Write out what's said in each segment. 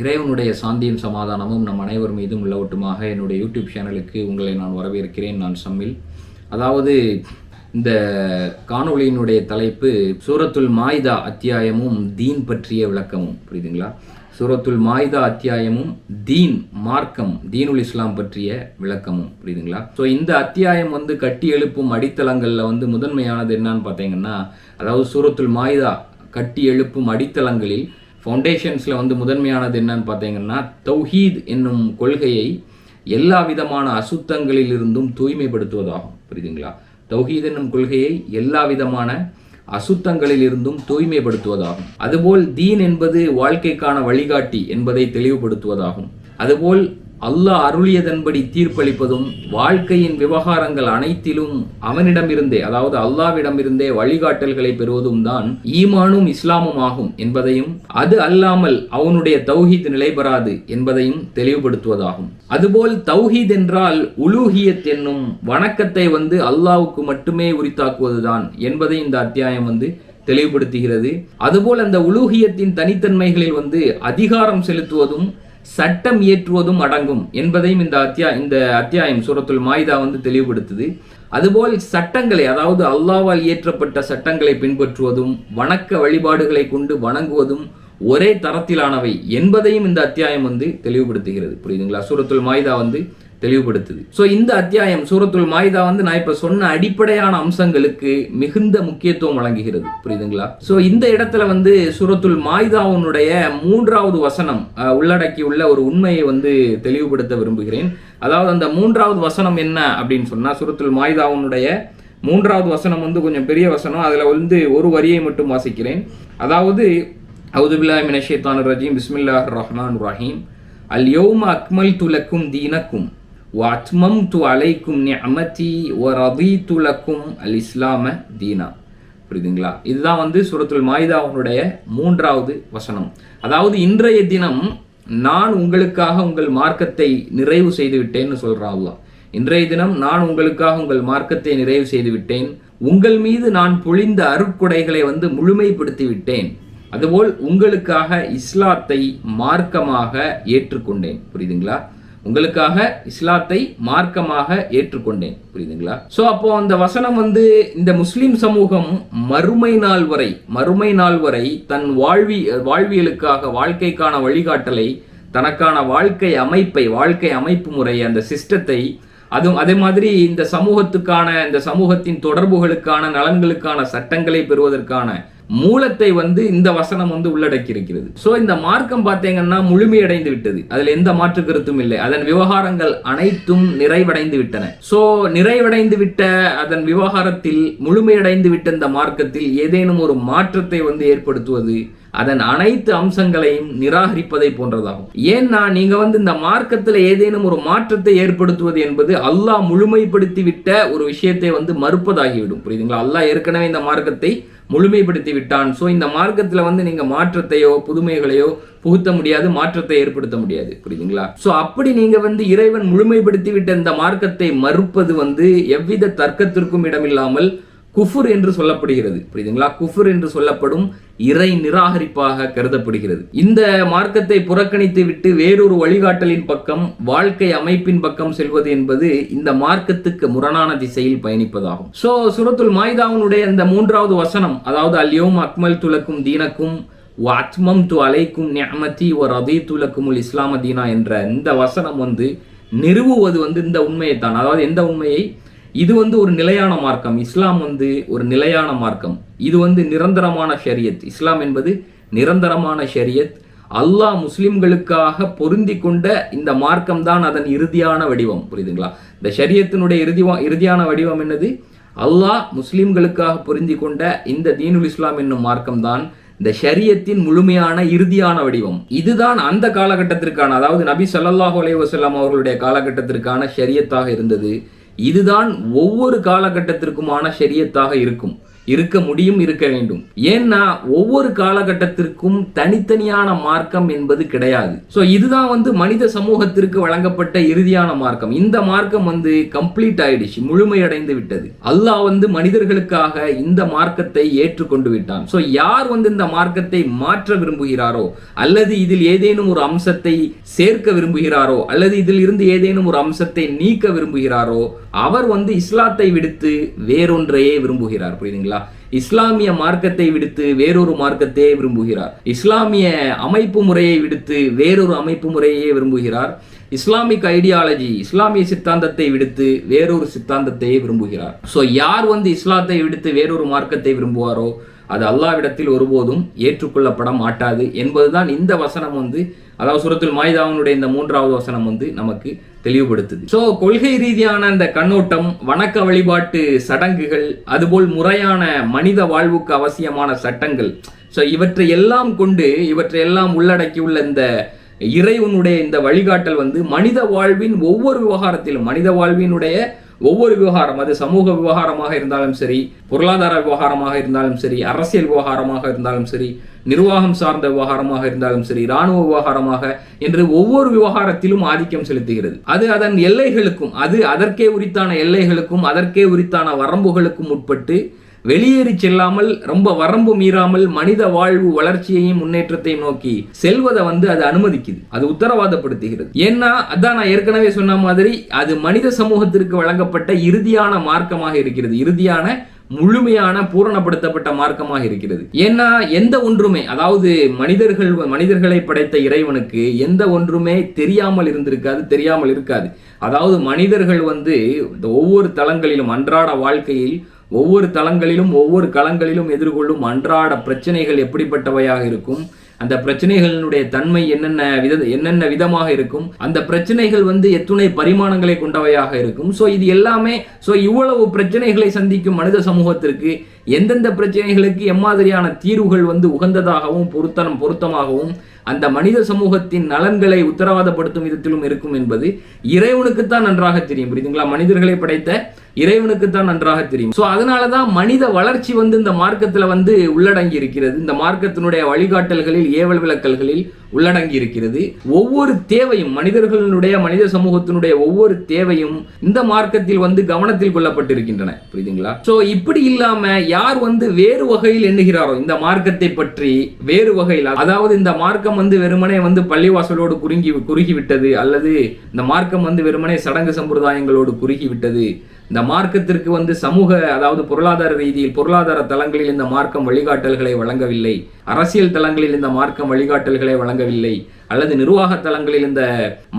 இறைவனுடைய சாந்தியும் சமாதானமும் நம் அனைவர் மீதும் உள்ளவட்டுமாக என்னுடைய யூடியூப் சேனலுக்கு உங்களை நான் வரவேற்கிறேன் நான் சம்மில். அதாவது இந்த காணொளியினுடைய தலைப்பு சூரத்துல் மாய்தா அத்தியாயமும் தீன் பற்றிய விளக்கமும். புரியுதுங்களா? சூரத்துல் மாய்தா அத்தியாயமும் தீன் மார்க்கம் தீனுல் இஸ்லாம் பற்றிய விளக்கமும். புரியுதுங்களா? ஸோ இந்த அத்தியாயம் வந்து கட்டி எழுப்பும் அடித்தளங்களில் வந்து முதன்மையானது என்னன்னு பார்த்தீங்கன்னா அதாவது சூரத்துல் மாய்தா கட்டி எழுப்பும் அடித்தளங்களில் ஃபவுண்டேஷன்ஸில் வந்து முதன்மையானது என்னன்னு பார்த்தீங்கன்னா தௌஹீத் என்னும் கொள்கையை எல்லா விதமான அசுத்தங்களிலிருந்தும் தூய்மைப்படுத்துவதாகும். புரியுதுங்களா? தௌஹீத் என்னும் கொள்கையை எல்லா விதமான அசுத்தங்களிலிருந்தும் தூய்மைப்படுத்துவதாகும். அதுபோல் தீன் என்பது வாழ்க்கைக்கான வழிகாட்டி என்பதை தெளிவுபடுத்துவதாகும். அதுபோல் அல்லாஹ் அருளியதன்படி தீர்ப்பளிப்பதும் வாழ்க்கையின் விவகாரங்கள் அனைத்திலும் அவனிடமிருந்தே அதாவது அல்லாவிடமிருந்தே வழிகாட்டல்களை பெறுவதும் தான் ஈமானும் இஸ்லாமும் ஆகும் என்பதையும் அது அல்லாமல் அவனுடைய தௌஹீத் நிலை பெறாது என்பதையும் தெளிவுபடுத்துவதாகும். அதுபோல் தௌஹீத் என்றால் உலூஹியத் என்னும் வணக்கத்தை வந்து அல்லாவுக்கு மட்டுமே உரித்தாக்குவதுதான் என்பதை இந்த அத்தியாயம் வந்து தெளிவுபடுத்துகிறது. அதுபோல் அந்த உலூகியத்தின் தனித்தன்மைகளில் வந்து அதிகாரம் செலுத்துவதும் சட்டம் இயற்றுவதும் அடங்கும் என்பதையும் இந்த அத்தியா இந்த அத்தியாயம் சூரத்துல் மாய்தா வந்து தெளிவுபடுத்துது. அதுபோல் சட்டங்களை அதாவது அல்லாவால் இயற்றப்பட்ட சட்டங்களை பின்பற்றுவதும் வணக்க வழிபாடுகளை கொண்டு வணங்குவதும் ஒரே தரத்திலானவை என்பதையும் இந்த அத்தியாயம் வந்து தெளிவுபடுத்துகிறது. புரியுதுங்களா? சூரத்துல் மாய்தா வந்து தெளிவுபடுத்துது. ஸோ இந்த அத்தியாயம் சூரத்துல் மாய்தா வந்து நான் இப்போ சொன்ன அடிப்படையான அம்சங்களுக்கு மிகுந்த முக்கியத்துவம் வழங்குகிறது. புரியுதுங்களா? ஸோ இந்த இடத்துல வந்து சூரத்துல் மாய்தாவுனுடைய மூன்றாவது வசனம் உள்ளடக்கியுள்ள ஒரு உண்மையை வந்து தெளிவுபடுத்த விரும்புகிறேன். அதாவது அந்த மூன்றாவது வசனம் என்ன அப்படின்னு சொன்னால் சூரத்துல் மாய்தாவுனுடைய மூன்றாவது வசனம் வந்து கொஞ்சம் பெரிய வசனம். அதில் வந்து ஒரு வரியை மட்டும் வாசிக்கிறேன். அதாவது அவுதுபில்லா மினஷேத்தான் ரஜீம் பிஸ்மில்லாஹ் ரஹ்மான் ரஹீம். அல் யோம அக்மல் துலக்கும் தீனக்கும். வாத்மம்து அலைக்கும் நியமதி ஒ ரதீத்து லக்கும் அல் இஸ்லாம தீனா புரியுதுங்களா? இதுதான் வந்து சுரத்துல் மாயுதாவுனுடைய மூன்றாவது வசனம். அதாவது இன்றைய தினம் நான் உங்களுக்காக உங்கள் மார்க்கத்தை நிறைவு செய்து விட்டேன்னு சொல்றான் இன்றைய தினம் நான் உங்களுக்காக உங்கள் மார்க்கத்தை நிறைவு செய்து விட்டேன் உங்கள் மீது நான் பொழிந்த அருட்கொடைகளை வந்து முழுமைப்படுத்தி விட்டேன் அதுபோல் உங்களுக்காக இஸ்லாத்தை மார்க்கமாக ஏற்றுக்கொண்டேன். புரியுதுங்களா? உங்களுக்காக இஸ்லாத்தை மார்க்கமாக ஏற்றுக்கொண்டேன். புரியுதுங்களா? சோ அப்போ அந்த வசனம் வந்து இந்த முஸ்லிம் சமூகம் மறுமை நாள் வரை மறுமை நாள் வரை தன் வாழ்வி வாழ்வியலுக்காக வாழ்க்கைக்கான வழிகாட்டலை தனக்கான வாழ்க்கை அமைப்பை வாழ்க்கை அமைப்பு முறை அந்த சிஸ்டத்தை அதுவும் அதே மாதிரி இந்த சமூகத்துக்கான இந்த சமூகத்தின் தொடர்புகளுக்கான நலன்களுக்கான சட்டங்களை பெறுவதற்கான மூலத்தை வந்து இந்த வசனம் வந்து உள்ளடக்கி இருக்கிறது சோ இந்த மார்க்கம் பார்த்தீங்கன்னா முழுமையடைந்து விட்டது. அதில் எந்த மாற்று கருத்தும் இல்லை. அதன் விவகாரங்கள் அனைத்தும் நிறைவடைந்து விட்டன. சோ நிறைவடைந்து விட்ட அதன் விவகாரத்தில் முழுமையடைந்து விட்ட இந்த மார்க்கத்தில் ஏதேனும் ஒரு மாற்றத்தை வந்து ஏற்படுத்துவது அதன் அனைத்து அம்சங்களையும் நிராகரிப்பதை போன்றதாகும். ஏன்னா நீங்க வந்து இந்த மார்க்கத்தில் ஏதேனும் ஒரு மாற்றத்தை ஏற்படுத்துவது என்பது அல்லாஹ் முழுமைப்படுத்தி விட்ட ஒரு விஷயத்தை வந்து மறுப்பதாகிவிடும். புரியுதுங்களா? அல்லாஹ் ஏற்கனவே இந்த மார்க்கத்தை முழுமைப்படுத்தி விட்டான். ஸோ இந்த மார்க்கத்தில் வந்து நீங்கள் மாற்றத்தையோ புதுமைகளையோ புகுத்த முடியாது மாற்றத்தை ஏற்படுத்த முடியாது. புரியுதுங்களா? ஸோ அப்படி நீங்கள் வந்து இறைவன் முழுமைப்படுத்தி விட்ட இந்த மார்க்கத்தை மறுப்பது வந்து எவ்வித தர்க்கத்திற்கும் இடமில்லாமல் குஃபுர் என்று சொல்லப்படுகிறது. புரியுதுங்களா? குஃபுர் என்று சொல்லப்படும் இறை நிராகரிப்பாக கருதப்படுகிறது. இந்த மார்க்கத்தை புறக்கணித்து விட்டு வேறொரு வழிகாட்டலின் பக்கம் வாழ்க்கை அமைப்பின் பக்கம் செல்வது என்பது இந்த மார்க்கத்துக்கு முரணான திசையில் பயணிப்பதாகும். சோ சுரத்துல் மாய்தாவுனுடைய இந்த மூன்றாவது வசனம் அதாவது அல்யோம் அக்மல் துலக்கும் தீனக்கும் வாத்மம் து அலைக்கும் நியமதி ஒரு அதீ துலக்குமுல் இஸ்லாம தீனா என்ற இந்த வசனம் வந்து நிறுவுவது வந்து இந்த உண்மையை தான் அதாவது எந்த உண்மையை? இது வந்து ஒரு நிலையான மார்க்கம். இஸ்லாம் வந்து ஒரு நிலையான மார்க்கம். இது வந்து நிரந்தரமான ஷரியத். இஸ்லாம் என்பது நிரந்தரமான ஷரியத். அல்லாஹ் முஸ்லிம்களுக்காக பொருந்தி கொண்ட இந்த மார்க்கம் தான் அதன் இறுதியான வடிவம். புரியுதுங்களா? இந்த ஷரியத்தினுடைய இறுதி இறுதியான வடிவம் என்னது? அல்லாஹ் முஸ்லிம்களுக்காக பொருந்தி கொண்ட இந்த தீனுல் இஸ்லாம் என்னும் மார்க்கம் தான் இந்த ஷரியத்தின் முழுமையான இறுதியான வடிவம். இதுதான் அந்த காலகட்டத்திற்கான அதாவது நபி சல்லாஹூ அலைவசல்லாம் அவர்களுடைய காலகட்டத்திற்கான ஷரியத்தாக இருந்தது. இதுதான் ஒவ்வொரு காலகட்டத்திற்குமான ஷரியத்தாக இருக்கும். இருக்க முடியும் இருக்க வேண்டும். ஏன்னா ஒவ்வொரு காலகட்டத்திற்கும் தனித்தனியான மார்க்கம் என்பது கிடையாது. ஸோ இதுதான் வந்து மனித சமூகத்திற்கு வழங்கப்பட்ட இறுதியான மார்க்கம். இந்த மார்க்கம் வந்து கம்ப்ளீட் ஆயிடுச்சு முழுமையடைந்து விட்டது. அல்லாஹ் வந்து மனிதர்களுக்காக இந்த மார்க்கத்தை ஏற்றுக்கொண்டு விட்டான். ஸோ யார் வந்து இந்த மார்க்கத்தை மாற்ற விரும்புகிறாரோ அல்லது இதில் ஏதேனும் ஒரு அம்சத்தை சேர்க்க விரும்புகிறாரோ அல்லது இதில் இருந்து ஏதேனும் ஒரு அம்சத்தை நீக்க விரும்புகிறாரோ அவர் வந்து இஸ்லாத்தை விடுத்து வேறொன்றையே விரும்புகிறார். புரியுதுங்களா? இஸ்லாமிய மார்க்கத்தை விடுத்து வேறொரு மார்க்கத்தையே விரும்புகிறார். இஸ்லாமிய அமைப்பு முறையை விடுத்து வேறொரு அமைப்பு முறையே விரும்புகிறார். இஸ்லாமிக் ஐடியாலஜி இஸ்லாமிய சித்தாந்தத்தை விடுத்து வேறொரு சித்தாந்தத்தையே விரும்புகிறார். ஸோ யார் வந்து இஸ்லாத்தை விடுத்து வேறொரு மார்க்கத்தை விரும்புவாரோ அது அல்லாவிடத்தில் ஒருபோதும் ஏற்றுக்கொள்ளப்பட மாட்டாது என்பதுதான் இந்த வசனம் வந்து அதாவது சுரத்துல் மாயுதாவனுடைய இந்த மூன்றாவது வசனம் வந்து நமக்கு தெளிவுபடுத்துது. ஸோ கொள்கை ரீதியான அந்த கண்ணோட்டம் வணக்க வழிபாட்டு சடங்குகள் அதுபோல் முறையான மனித வாழ்வுக்கு அவசியமான சட்டங்கள் ஸோ இவற்றை எல்லாம் கொண்டு இவற்றை எல்லாம் உள்ளடக்கியுள்ள இந்த இறைவனுடைய இந்த வழிகாட்டல் வந்து மனித வாழ்வின் ஒவ்வொரு விவகாரத்திலும் மனித வாழ்வினுடைய ஒவ்வொரு விவகாரம் அது சமூக விவகாரமாக இருந்தாலும் சரி பொருளாதார விவகாரமாக இருந்தாலும் சரி அரசியல் விவகாரமாக இருந்தாலும் சரி நிர்வாகம் சார்ந்த விவகாரமாக இருந்தாலும் சரி இராணுவ விவகாரமாக என்று ஒவ்வொரு விவகாரத்திலும் ஆதிக்கம் செலுத்துகிறது. அது அதன் எல்லைகளுக்கும் அது அதற்கே உரித்தான எல்லைகளுக்கும் அதற்கே உரித்தான வரம்புகளுக்கும் உட்பட்டு வெளியேறி செல்லாமல் ரொம்ப வரம்பு மீறாமல் மனித வாழ்வு வளர்ச்சியையும் முன்னேற்றத்தையும் நோக்கி செல்வதை வந்து அது அனுமதிக்குது. அது உத்தரவாதப்படுத்துகிறது. ஏன்னா அதான் நான் ஏற்கனவே சொன்ன மாதிரி அது மனித சமூகத்திற்கு வழங்கப்பட்ட இறுதியான மார்க்கமாக இருக்கிறது. இறுதியான முழுமையான பூரணப்படுத்தப்பட்ட மார்க்கமாக இருக்கிறது. ஏன்னா எந்த ஒன்றுமே அதாவது மனிதர்கள் மனிதர்களை படைத்த இறைவனுக்கு எந்த ஒன்றுமே தெரியாமல் இருந்திருக்காது தெரியாமல் இருக்காது. அதாவது மனிதர்கள் வந்து இந்த ஒவ்வொரு தளங்களிலும் அன்றாட வாழ்க்கையில் ஒவ்வொரு தளங்களிலும் ஒவ்வொரு களங்களிலும் எதிர்கொள்ளும் அன்றாட பிரச்சனைகள் எப்படிப்பட்டவையாக இருக்கும்? அந்த பிரச்சனைகளினுடைய தன்மை என்னென்ன வித என்னென்ன விதமாக இருக்கும்? அந்த பிரச்சனைகள் வந்து எத்துணை பரிமாணங்களை கொண்டவையாக இருக்கும். ஸோ இது எல்லாமே ஸோ இவ்வளவு பிரச்சனைகளை சந்திக்கும் மனித சமூகத்திற்கு எந்தெந்த பிரச்சனைகளுக்கு எம்மாதிரியான தீர்வுகள் வந்து உகந்ததாகவும் பொருத்தனம் பொருத்தமாகவும் அந்த மனித சமூகத்தின் நலன்களை உத்தரவாதப்படுத்தும் விதத்திலும் இருக்கும் என்பது இறைவனுக்குத்தான் நன்றாக தெரியும். புரியுதுங்களா? மனிதர்களை படைத்த இறைவனுக்குத்தான் நன்றாக தெரியும். ஸோ அதனால தான் மனித வளர்ச்சி வந்து இந்த மார்க்கத்தில் வந்து உள்ளடங்கி இருக்கிறது இந்த மார்க்கத்தினுடைய வழிகாட்டல்களில் ஏவல் விளக்கல்களில் உள்ளடங்கி இருக்கிறது ஒவ்வொரு தேவையும் மனிதர்களுடைய மனித சமூகத்தினுடைய ஒவ்வொரு தேவையும் இந்த மார்க்கத்தில் வந்து கவனத்தில் கொள்ளப்பட்டிருக்கின்றன. புரியுதுங்களா? ஸோ இப்படி இல்லாம யார் வந்து வேறு வகையில் எண்ணுகிறாரோ இந்த மார்க்கத்தை பற்றி வேறு வகையில் அதாவது இந்த மார்க்கம் வந்து வெறுமனே வந்து பள்ளிவாசலோடு குறுங்கி குறுகிவிட்டது அல்லது இந்த மார்க்கம் வந்து வெறுமனே சடங்கு சம்பிரதாயங்களோடு குறுகி விட்டது இந்த மார்க்கத்திற்கு வந்து சமூக அதாவது பொருளாதார ரீதியில் பொருளாதார தளங்களில் இந்த மார்க்கம் வழிகாட்டல்களை வழங்கவில்லை. அரசியல் தளங்களில் இந்த மார்க்கம் வழிகாட்டல்களை வழங்கவில்லை. அல்லது நிர்வாக தளங்களில் இந்த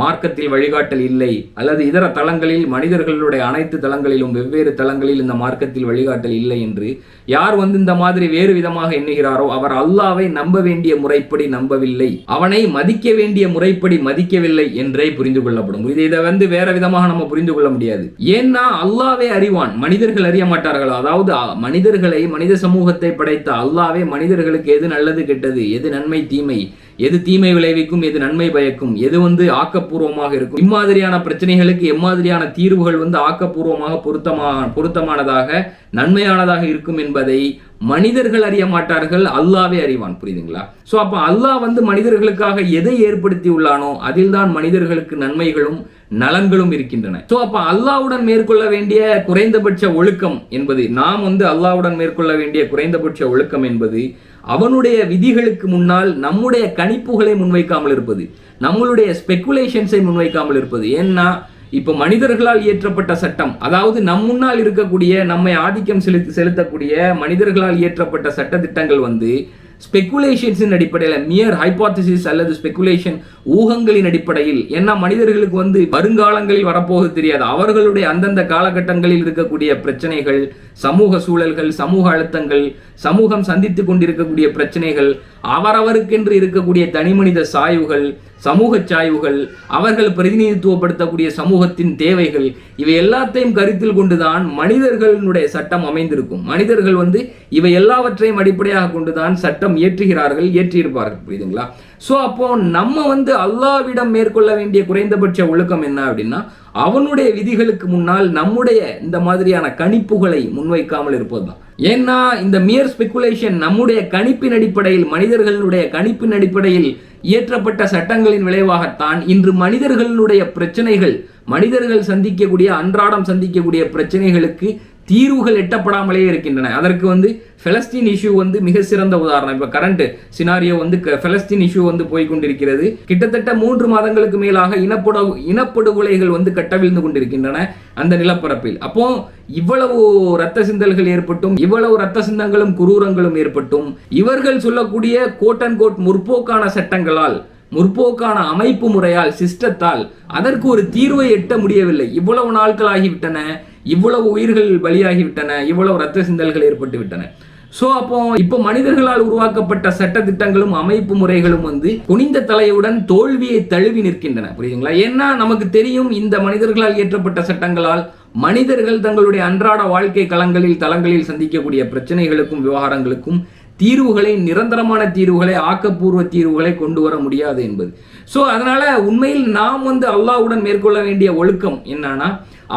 மார்க்கத்தில் வழிகாட்டல் இல்லை. அல்லது இதர தளங்களில் மனிதர்களுடைய அனைத்து தளங்களிலும் வெவ்வேறு தளங்களில் இந்த மார்க்கத்தில் வழிகாட்டல் இல்லை என்று யார் வந்து இந்த மாதிரி வேறு விதமாக எண்ணுகிறாரோ அவர் அல்லாவை நம்ப வேண்டிய முறைப்படி நம்பவில்லை. அவனை மதிக்க வேண்டிய முறைப்படி மதிக்கவில்லை என்றே புரிந்து கொள்ளப்படும். இது இதை வந்து வேற விதமாக நம்ம புரிந்து கொள்ள முடியாது. ஏன்னா அல்லாவே அறிவான். மனிதர்கள் அறிய மாட்டார்கள்? அதாவது மனிதர்களை மனித சமூகத்தை படைத்த அல்லாவே மனிதர்களுக்கு எது நல்லது கெட்டது? எது நன்மை தீமை? எது தீமை விளைவிக்கும் எது நன்மை பயக்கும்? எது வந்து ஆக்கப்பூர்வமாக இருக்கும்? இம்மாதிரியான பிரச்சனைகளுக்கு எம்மாதிரியான தீர்வுகள் வந்து ஆக்கப்பூர்வமாக பொருத்தமா பொருத்தமானதாக நன்மையானதாக இருக்கும் என்பதை மனிதர்கள் அறிய மாட்டார்கள் அல்லாவே அறிவான். புரியுதுங்களா? ஸோ அப்போ அல்லாஹ் வந்து மனிதர்களுக்காக எதை ஏற்படுத்தி உள்ளானோ அதில்தான் மனிதர்களுக்கு நன்மைகளும் நலன்களும் இருக்கின்றன. ஸோ அப்போ அல்லாவுடன் மேற்கொள்ள வேண்டிய குறைந்தபட்ச ஒழுக்கம் என்பது நாம் வந்து அல்லாவுடன் மேற்கொள்ள வேண்டிய குறைந்தபட்ச ஒழுக்கம் என்பது அவனுடைய விதிகளுக்கு முன்னால் நம்முடைய கணிப்புகளை முன்வைக்காமல் இருப்பது நம்மளுடைய ஸ்பெகுலேஷன்ஸை முன்வைக்காமல் இருப்பது. ஏன்னா இப்போ மனிதர்களால் இயற்றப்பட்ட சட்டம் அதாவது நம் முன்னால் இருக்கக்கூடிய நம்மை ஆதிக்கம் செலுத்தி செலுத்தக்கூடிய மனிதர்களால் இயற்றப்பட்ட சட்ட திட்டங்கள் வந்து ஸ்பெகுலேஷன்ஸின் அடிப்படையில் மியர் ஹைபாத்திசிஸ் அல்லது ஸ்பெகுலேஷன் ஊகங்களின் அடிப்படையில் ஏன்னா மனிதர்களுக்கு வந்து வருங்காலங்களில் வரப்போக தெரியாது. அவர்களுடைய அந்தந்த காலகட்டங்களில் இருக்கக்கூடிய பிரச்சனைகள் சமூக சூழல்கள் சமூக அழுத்தங்கள் சமூகம் சந்தித்து கொண்டிருக்கக்கூடிய பிரச்சனைகள் அவரவருக்கென்று இருக்கக்கூடிய தனிமனித சாய்வுகள் சமூக சாய்வுகள் அவர்கள் பிரதிநிதித்துவப்படுத்தக்கூடிய சமூகத்தின் தேவைகள் இவை எல்லாத்தையும் கருத்தில் கொண்டுதான் மனிதர்களுடைய சட்டம் அமைந்திருக்கும். மனிதர்கள் வந்து இவை எல்லாவற்றையும் அடிப்படையாக கொண்டுதான் சட்டம் இயற்றுகிறார்கள் இயற்றியிருப்பார்கள். புரியுதுங்களா? ஸோ அப்போ நம்ம வந்து அல்லாவிடம் மேற்கொள்ள வேண்டிய குறைந்தபட்ச ஒழுக்கம் என்ன அப்படின்னா அவனுடைய விதிகளுக்கு முன்னால் நம்முடைய இந்த மாதிரியான கணிப்புகளை முன்வைக்காமல் இருப்பதுதான். ஏன்னா இந்த மியர் ஸ்பெகுலேஷன் நம்முடைய கணிப்பின் அடிப்படையில் மனிதர்களுடைய கணிப்பின் அடிப்படையில் இயற்றப்பட்ட சட்டங்களின் விளைவாகத்தான் இன்று மனிதர்களுடைய பிரச்சனைகள் மனிதர்கள் சந்திக்கக்கூடிய அன்றாடம் சந்திக்கக்கூடிய பிரச்சனைகளுக்கு தீர்வுகள் எட்டப்படாமலே இருக்கின்றன. அதற்கு வந்து ஃபெலஸ்தீன் இஷ்யூ வந்து மிக சிறந்த உதாரணம். இப்போ கரண்ட் சினாரியோ வந்து ஃபெலஸ்தீன் இஷ்யூ வந்து போய் கொண்டிருக்கிறது. கிட்டத்தட்ட மூன்று மாதங்களுக்கு மேலாக இனப்படு இனப்படுகொலைகள் வந்து கட்டவிழ்ந்து கொண்டிருக்கின்றன அந்த நிலப்பரப்பில். அப்போ இவ்வளவு ரத்த சிந்தல்கள் ஏற்பட்டும் இவ்வளவு ரத்த சிந்தங்களும் குரூரங்களும் ஏற்பட்டும் இவர்கள் சொல்லக்கூடிய கோட் அண்ட் கோட் முற்போக்கான சட்டங்களால் முற்போக்கான அமைப்பு முறையால் சிஸ்டத்தால் அதற்கு ஒரு தீர்வை எட்ட முடியவில்லை. இவ்வளவு நாட்கள் ஆகிவிட்டன. இவ்வளவு உயிர்கள் பலியாகிவிட்டன இவ்வளவு ரத்த சிந்தல்கள் ஏற்பட்டு விட்டன சோ அப்போ இப்போ மனிதர்களால் உருவாக்கப்பட்ட சட்ட திட்டங்களும் அமைப்பு முறைகளும் வந்து குனிந்த தலையுடன் தோல்வியை தழுவி நிற்கின்றன. புரியுதுங்களா? ஏன்னா நமக்கு தெரியும் இந்த மனிதர்களால் இயற்றப்பட்ட சட்டங்களால் மனிதர்கள் தங்களுடைய அன்றாட வாழ்க்கை களங்களில் தளங்களில் சந்திக்கக்கூடிய பிரச்சனைகளுக்கும் விவகாரங்களுக்கும் தீர்வுகளை நிரந்தரமான தீர்வுகளை ஆக்கப்பூர்வ தீர்வுகளை கொண்டு வர முடியாது என்பது. ஸோ அதனால உண்மையில் நாம் வந்து அல்லாஹ்வுடன் மேற்கொள்ள வேண்டிய ஒழுக்கம் என்னன்னா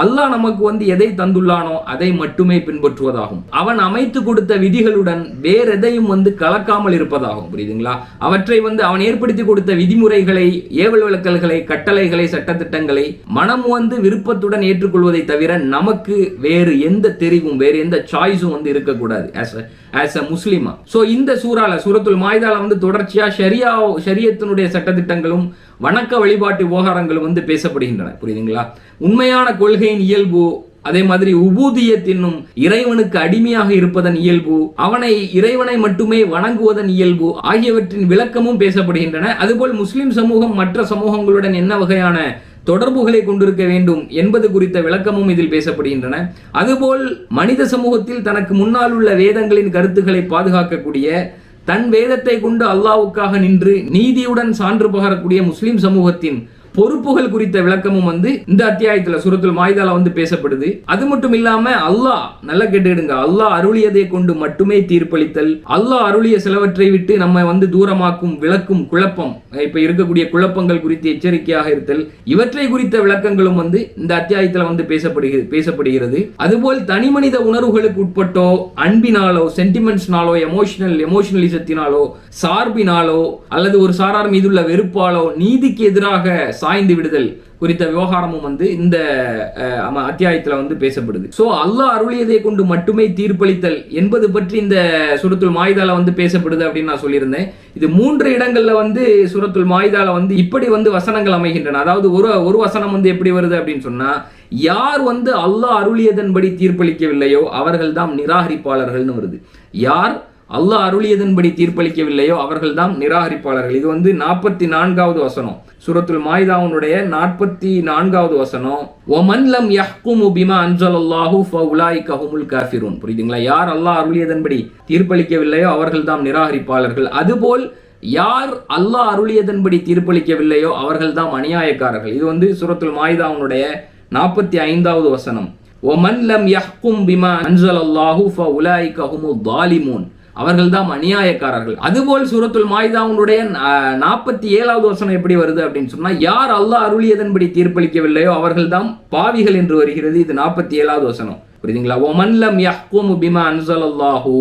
அல்லாஹ் நமக்கு வந்து எதை தந்துள்ளானோ அதை மட்டுமே பின்பற்றுவதாகும். அவன் அமைத்து கொடுத்த விதிகளுடன் வேற எதையும் வந்து கலக்காமல் இருப்பதாகும். புரியுதுங்களா? அவற்றை வந்து அவன் ஏற்படுத்தி கொடுத்த விதிமுறைகளை ஏவல் விளக்கல்களை கட்டளைகளை சட்டத்திட்டங்களை மனம் வந்து விருப்பத்துடன் ஏற்றுக்கொள்வதை தவிர நமக்கு வேறு எந்த தெரிவும் வேறு எந்த சாய்ஸும் வந்து இருக்கக்கூடாது. ஆஸ் அ முஸ்லிமா ஸோ இந்த சூறால சூரத்துல் மாய்தால வந்து தொடர்ச்சியாக ஷரியா ஷரியத்தினுடைய சட்டத்திட்டங்களும் வணக்க வழிபாட்டு விவகாரங்களும் வந்து பேசப்படுகின்றன. புரியுதுங்களா? உண்மையான கொள்கையின் இயல்பு அதே மாதிரி உபூதியத் என்னும் இறைவனுக்கு அடிமையாக இருப்பதன் இயல்பு அவனை இறைவனை மட்டுமே வணங்குவதன் இயல்பு ஆகியவற்றின் விளக்கமும் பேசப்படுகின்றன. அதுபோல் முஸ்லிம் சமூகம் மற்ற சமூகங்களுடன் என்ன வகையான தொடர்புகளை கொண்டிருக்க வேண்டும் என்பது குறித்த விளக்கமும் இதில் பேசப்படுகின்றன. அதுபோல் மனித சமூகத்தில் தனக்கு முன்னால் உள்ள வேதங்களின் கருத்துக்களை பாதுகாக்கக்கூடிய தன் வேதத்தை கொண்டு அல்லாவுக்காக நின்று நீதியுடன் சான்று பகரக்கூடிய முஸ்லிம் சமூகத்தின் பொறுப்புகள் குறித்த விளக்கமும் வந்து இந்த அத்தியாயத்துல சுரத்துல் மாய்தால வந்து பேசப்படுது. அது மட்டும் இல்லாம அல்லாஹ் நல்லா கேட்டுக்கிடுங்க. அல்லாஹ் அருளியதை கொண்டு மட்டுமே தீர்ப்பளித்தல். அல்லாஹ் அருளிய சிலவற்றை விட்டு நம்ம வந்து தூரமாக்கும் விளக்கும் குழப்பம். இப்ப இருக்கக்கூடிய குழப்பங்கள் குறித்து எச்சரிக்கையாக இருத்தல். இவற்றை குறித்த விளக்கங்களும் வந்து இந்த அத்தியாயத்துல வந்து பேசப்படுகிறது பேசப்படுகிறது. அதுபோல் தனி மனித உணர்வுகளுக்கு உட்பட்டோ அன்பினாலோ சென்டிமெண்ட்ஸ்னாலோ எமோஷனல் எமோஷனலிசத்தினாலோ சார்பினாலோ அல்லது ஒரு சாரார் மீதுள்ள வெறுப்பாலோ நீதிக்கு எதிராக சாய்ந்து விடுதல் குறித்த விவகாரமும் வந்து இந்த அத்தியாயத்தில் வந்து பேசப்படுது. ஸோ அல்லாஹ் அருளியதை கொண்டு மட்டுமே தீர்ப்பளித்தல் என்பது பற்றி இந்த சுரத்துல் மாயுதால வந்து பேசப்படுது அப்படின்னு நான் சொல்லியிருந்தேன். இது மூன்று இடங்கள்ல வந்து சுரத்துல் மாயுதால வந்து இப்படி வந்து வசனங்கள் அமைகின்றன. அதாவது ஒரு ஒரு வசனம் வந்து எப்படி வருது அப்படின்னு சொன்னா யார் வந்து அல்லாஹ் அருளியதன்படி தீர்ப்பளிக்கவில்லையோ அவர்கள் தான் நிராகரிப்பாளர்கள்னு வருது. யார்? அல்லாஹ் அருளியதன்படி தீர்ப்பளிக்கவில்லையோ அவர்கள்தான் நிராகரிப்பாளர்கள். இது வந்து நாற்பத்தி நான்காவது வசனம். சுரத்துல் மாய்தாவுனுடைய நாற்பத்தி நான்காவது வசனம். ஒமன் லம் யஹ்குமு பிமா அன்சலல்லாஹு ஃபவுலாய் கஹுமுல் காஃபிரூன். புரியுதுங்களா? யார் அல்லாஹ் அருளியதன்படி தீர்ப்பளிக்கவில்லையோ அவர்கள்தான் நிராகரிப்பாளர்கள். அதுபோல் யார் அல்லாஹ் அருளியதன்படி தீர்ப்பளிக்கவில்லையோ அவர்கள்தான் அநியாயக்காரர்கள். இது வந்து சுரத்துல் மாய்தாவுனுடைய நாற்பத்தி ஐந்தாவது வசனம். ஒமன் லம் யஹ்கும் பிமா அன்சலல்லாஹு ஃபவுலாய் கஹுமு தாலிமூன் அவர்கள்தான் அநியாயக்காரர்கள். அதுபோல் சூரத்துல் மாய்தாவுடைய நாற்பத்தி ஏழாவது வசனம் எப்படி வருது அப்படின்னு சொன்னா யார் அல்லாஹ் அருளியதன்படி தீர்ப்பளிக்கவில்லையோ அவர்கள்தான் பாவிகள் என்று வருகிறது. இது நாற்பத்தி ஏழாவது வசனம். புரியுதுங்களா? ஒமன் லம் யஹ்கும் பிமா அன்சலல்லாஹு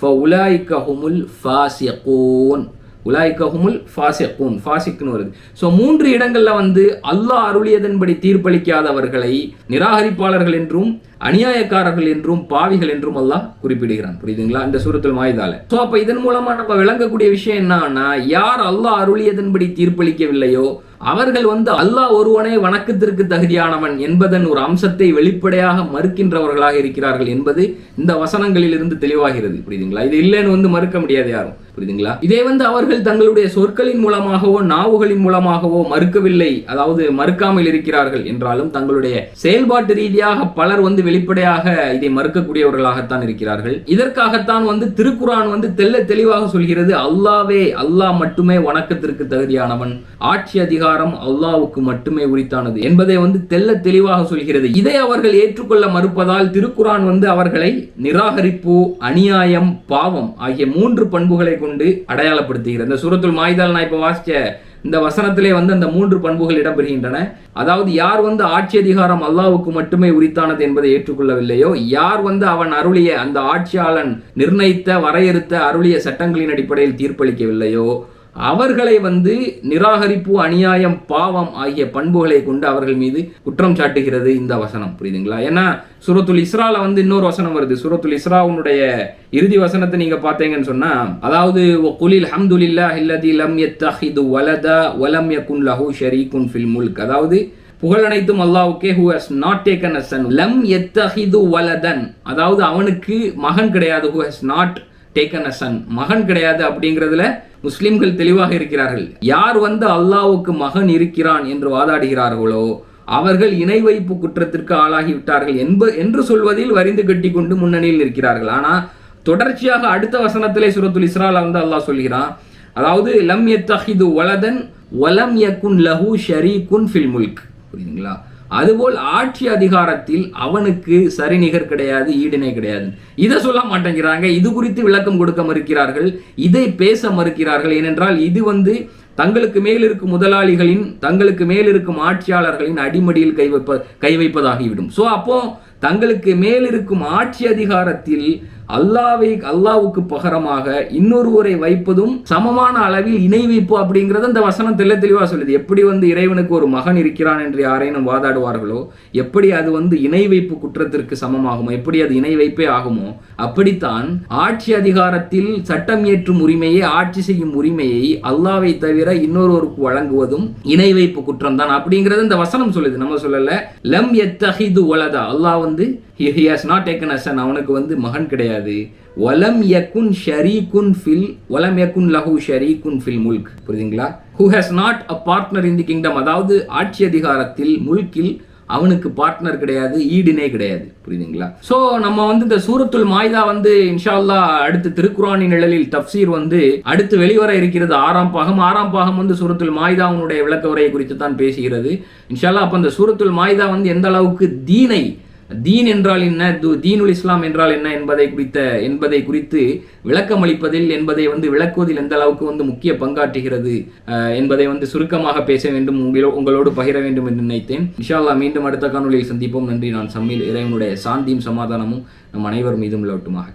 ஃபஉலாயிக ஹுமுல் ஃபாசியகூன் உலாய்கஹுமுல் ஃபாசிகூன் ஃபாசிக்னு வருது. ஸோ மூன்று இடங்களில் வந்து அல்லாஹ் அருளியதன்படி தீர்ப்பளிக்காதவர்களை நிராகரிப்பாளர்கள் என்றும் அநியாயக்காரர்கள் என்றும் பாவிகள் என்றும் அல்லாஹ் குறிப்பிடுகிறான். புரியுதுங்களா? இந்த சூரத்துல் மாயுதால. ஸோ அப்போ இதன் மூலமாக நம்ம விளங்கக்கூடிய விஷயம் என்னன்னா யார் அல்லாஹ் அருளியதன்படி தீர்ப்பளிக்கவில்லையோ அவர்கள் வந்து அல்லாஹ் ஒருவனே வணக்கத்திற்கு தகுதியானவன் என்பதன் ஒரு அம்சத்தை வெளிப்படையாக மறுக்கின்றவர்களாக இருக்கிறார்கள் என்பது இந்த வசனங்களில் இருந்து தெளிவாகிறது. புரியுதுங்களா? இது இல்லைன்னு வந்து மறுக்க முடியாது யாரும். புரியுதுங்களா? இதே வந்து அவர்கள் தங்களுடைய சொற்களின் மூலமாகவோ நாவுகளின் மூலமாகவோ மறுக்கவில்லை. அதாவது மறுக்காமல் இருக்கிறார்கள் என்றாலும் தங்களுடைய செயல்பாட்டு ரீதியாக பலர் வந்து வெளிப்படையாக இதை மறுக்கக்கூடியவர்களாகத்தான் இருக்கிறார்கள். இதற்காகத்தான் வந்து திருக்குரான் வந்து தெல்ல தெளிவாக சொல்கிறது அல்லாவே அல்லாஹ் மட்டுமே வணக்கத்திற்கு தகுதியானவன் ஆட்சி அதிகாரம் அதிகாரம் அல்லாவுக்கு மட்டுமே உரித்தானது என்பதை வந்து தெல்ல தெளிவாக சொல்கிறது. இதை அவர்கள் ஏற்றுக்கொள்ள மறுப்பதால் திருக்குரான் வந்து அவர்களை நிராகரிப்பு அநியாயம் பாவம் ஆகிய மூன்று பண்புகளை கொண்டு அடையாளப்படுத்துகிறது. இந்த சூரத்துல் மாய்தால் நான் இப்போ வாசிச்ச இந்த வசனத்திலே வந்து அந்த மூன்று பண்புகள் இடம்பெறுகின்றன. அதாவது யார் வந்து ஆட்சி அதிகாரம் அல்லாவுக்கு மட்டுமே உரித்தானது என்பதை ஏற்றுக்கொள்ளவில்லையோ யார் வந்து அவன் அருளிய அந்த ஆட்சியாளன் நிர்ணயித்த வரையறுத்த அருளிய சட்டங்களின் அடிப்படையில் தீர்ப்பளிக்கவில்லையோ அவர்களை வந்து நிராகரிப்பு அநியாயம் பாவம் ஆகிய பண்புகளை கொண்டு அவர்கள் மீது குற்றம் சாட்டுகிறது இந்த வசனம். புரியுதுங்களா? ஏன்னா சுரத்துல் இஸ்ரால வந்து இன்னொரு வசனம் வருது. சுரத்துல் இஸ்ராவுனுடைய இறுதி வசனத்தை நீங்க பார்த்தீங்கன்னு சொன்னா அதாவது குலில் ஹம்துலில்லா இல்லதி லம் யத்தஹிது வலதா வலம் யகுன் லஹு ஷரீகுன் ஃபில் முல்க். அதாவது புகழ் அனைத்தும் அல்லாவுக்கே who has not taken a son. லம் எத்தஹிது வலதன். அதாவது அவனுக்கு மகன் கிடையாது. Who has not taken a son மகன் கிடையாது அப்படிங்கிறதுல முஸ்லிம்கள் தெளிவாக இருக்கிறார்கள். யார் வந்து அல்லாவுக்கு மகன் இருக்கிறான் என்று வாதாடுகிறார்களோ அவர்கள் இணை வைப்பு குற்றத்திற்கு ஆளாகி விட்டார்கள் என்ப என்று சொல்வதில் வரிந்து கட்டி கொண்டு முன்னணியில் இருக்கிறார்கள் ஆனால் தொடர்ச்சியாக அடுத்த வசனத்திலே சுரத்துல் இஸ்ரால வந்து அல்லாஹ் சொல்கிறான் அதாவது லம் எத்தஹிது வலதன் வலம் யக்குன் லஹு ஷரீகுன் ஃபில் முல்க். புரியுதுங்களா? அதுபோல் ஆட்சி அதிகாரத்தில் அவனுக்கு சரிநிகர் கிடையாது ஈடிணை கிடையாது. இதை சொல்ல மாட்டேங்கிறாங்க. இது குறித்து விளக்கம் கொடுக்க மறுக்கிறார்கள். இதை பேச மறுக்கிறார்கள். ஏனென்றால் இது வந்து தங்களுக்கு மேல் இருக்கும் முதலாளிகளின் தங்களுக்கு மேல் இருக்கும் ஆட்சியாளர்களின் அடிமடியில் கை வைப்ப கை வைப்பதாகிவிடும். ஸோ அப்போ தங்களுக்கு மேல் இருக்கும் ஆட்சி அதிகாரத்தில் அல்லாவை அல்லாவுக்கு பகரமாக இன்னொருவரை வைப்பதும் சமமான அளவில் இணை வைப்பு அப்படிங்கிறது அந்த வசனம் தெல்ல தெளிவாக சொல்லுது. எப்படி வந்து இறைவனுக்கு ஒரு மகன் இருக்கிறான் என்று யாரேனும் வாதாடுவார்களோ எப்படி அது வந்து இணை வைப்பு குற்றத்திற்கு சமமாகுமோ எப்படி அது இணை வைப்பே ஆகுமோ அப்படித்தான் ஆட்சி அதிகாரத்தில் சட்டம் இயற்றும் உரிமையை ஆட்சி செய்யும் உரிமையை அல்லாவை தவிர இன்னொருவருக்கு வழங்குவதும் இணை வைப்பு குற்றம் தான் அப்படிங்கிறது இந்த வசனம் சொல்லுது. நம்ம சொல்லல லம் எத்தகிது ஒலதா அல்லாஹ் வந்து he has not taken a son அவனுக்கு வந்து மகன் கிடையாது. வலம் யக்குன் ஷரீகுன் ஃபில் வலம் யக்குன் லஹு ஷரீகுன் ஃபில் முல்க். புரியுதுங்களா? Who has not a partner in the kingdom அதாவது ஆட்சி அதிகாரத்தில் முல்கில் அவனுக்கு பார்ட்னர் கிடையாது ஈடினே கிடையாது. புரியுதுங்களா? ஸோ நம்ம வந்து இந்த சூரத்துல் மாய்தா வந்து இன்ஷா அடுத்து திருக்குறானின் நிழலில் தப்சீர் வந்து அடுத்து வெளிவர இருக்கிறது ஆறாம் பாகம். ஆறாம் பாகம் வந்து சூரத்துல் மாய்தாவுனுடைய விளக்க உரையை குறித்து தான் பேசுகிறது. இன்ஷால்லா அப்போ அந்த சூரத்துல் மாய்தா வந்து எந்த அளவுக்கு தீனை தீன் என்றால் என்ன? தீனுல் இஸ்லாம் என்றால் என்ன என்பதை குறித்த என்பதை குறித்து விளக்கம் அளிப்பதில் என்பதை வந்து விளக்குவதில் எந்த அளவுக்கு வந்து முக்கிய பங்காற்றுகிறது அஹ், என்பதை வந்து சுருக்கமாக பேச வேண்டும் உங்களோ உங்களோடு பகிர வேண்டும் என்று நினைத்தேன். விஷாலா மீண்டும் அடுத்த காணொலியில் சந்திப்போம். நன்றி. நான் சம்மில் இறைவனுடைய சாந்தியும் சமாதானமும் நம் அனைவர் மீதும் உள்ளவட்டுமாக.